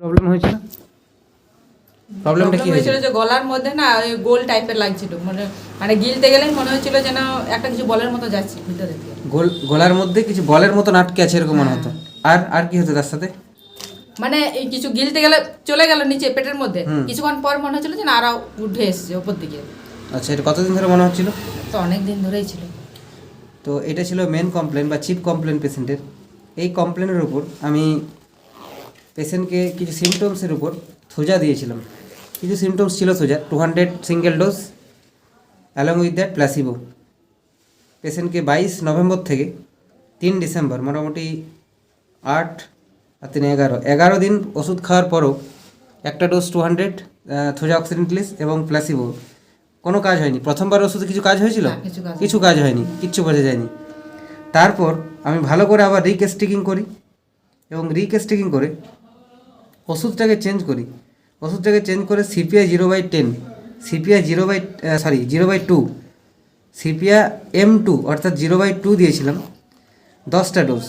Problem হয়েছিল? প্রবলেমটা কি হয়েছিল যে গলার মধ্যে না ওই গোল টাইপের লাগছিল। মানে মানে গিলতে গেলেই মনে হচ্ছিল যেন একটা কিছু বলের মতো যাচ্ছে ভিতরে দিয়ে। গোল গলার মধ্যে কিছু বলের মতো আটকে আছে এরকম মনে হতো। আর আর কি হতো তার সাথে? মানে এই কিছু গিলতে গেলে চলে গেল নিচে পেটের মধ্যে। কিছুক্ষণ পর মনে হচ্ছিল যে না আরও উঠে এসেছে ওপর দিকে। আচ্ছা এটা কতদিন ধরে মনে হচ্ছিল? তো অনেক দিন ধরেই ছিল। তো এটা ছিল মেন কমপ্লেন বা চিপ কমপ্লেন পেশেন্টের এই কমপ্লেনের উপর আমি পেশেন্টকে কিছু সিমটমসের উপর সোজা দিয়েছিলাম। কিছু সিমটমস ছিল সোজা two hundred single dose along with that placebo পেশেন্টকে বাইশ নভেম্বর থেকে তিন ডিসেম্বর মোটামুটি আট আর তিন এগারো। এগারো দিন ওষুধ খাওয়ার পরও একটা ডোজ টু হান্ড্রেড থোজা অক্সিডেন্টলিস এবং প্লাসিবো কোনো কাজ হয়নি। প্রথমবার ওষুধে কিছু কাজ হয়েছিল? কিছু কাজ হয়নি। কিচ্ছু বোঝা যায়নি। তারপর আমি ভালো করে আবার রিকেস্টিকিং করি এবং রিকেস্টিকিং করে ওষুধটাকে চেঞ্জ করি। ওষুধটাকে চেঞ্জ করে CPI zero by ten CPI zero by sorry zero by two CPA M two অর্থাৎ জিরো বাই টু দিয়েছিলাম, দশটা ডোজ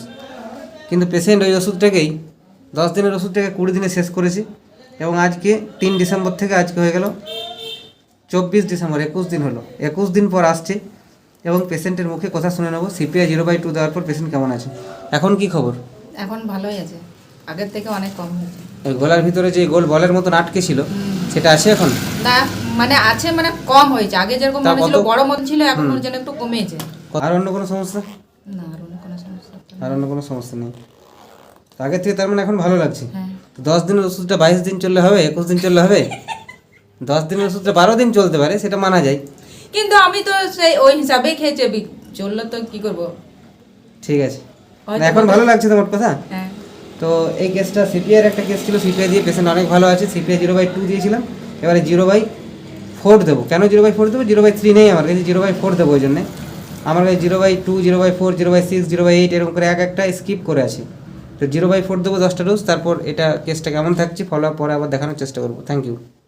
কিন্তু পেশেন্ট ওই ওষুধটাকেই দশ দিনের ওষুধটাকে কুড়ি দিনে শেষ করেছি এবং আজকে তিন ডিসেম্বর থেকে আজকে হয়ে গেল, চব্বিশ ডিসেম্বর, একুশ দিন হলো। একুশ দিন পর আসছে এবং পেশেন্টের মুখে কথা শুনে নেব। সিপিআই জিরো বাই টু দেওয়ার পর পেশেন্ট কেমন আছে? এখন কি খবর? এখন ভালোই আছে। আগের থেকে অনেক কম হয়েছে। ওই গলার ভিতরে যে গোল বলের মতন আটকে ছিল সেটা আছে এখন? না মানে আছে মানে কম হয়েছে। আগে যেরকম মনে ছিল বড় মতো ছিল এখন মনে যেন একটু কমেছে। আর অন্য কোনো সমস্যা? না আর অন্য কোনো সমস্যা আর অন্য কোনো সমস্যা নেই। আগে থেকে তার মানে এখন ভালো লাগছে। হ্যাঁ। দশ দিনের ওষুধটা বাইশ দিন চললে হবে একুশ দিন চললে হবে? দশ দিনের ওষুধটা বারো দিন চলতে পারে সেটা মানা যায়। কিন্তু আমি তো সেই ওই হিসাবেই খেয়েছি চলল তো কি করব? ঠিক আছে। এখন ভালো লাগছে তোমার কথা? হ্যাঁ। তো এই কেসটা সিপিআইয়ের একটা কেস ছিল সিপিআই দিয়ে পেশেন্ট অনেক ভালো আছে সিপিআই জিরো বাই টু দিয়েছিলাম এবারে জিরো বাই ফোর দেবো কেন জিরো বাই ফোর দেবো জিরো বাই থ্রি নেই আমার কাছে জিরো বাই ফোর দেবো ওই জন্যে আমার কাছে zero by two zero by four zero by six zero by eight এরকম করে এক একটা স্কিপ করে আছে তো জিরো বাই ফোর দেবো দশটা ডোজ তারপর এটা কেসটা কেমন থাকছে ফলো আপ পরে আবার দেখানোর চেষ্টা করব থ্যাংক ইউ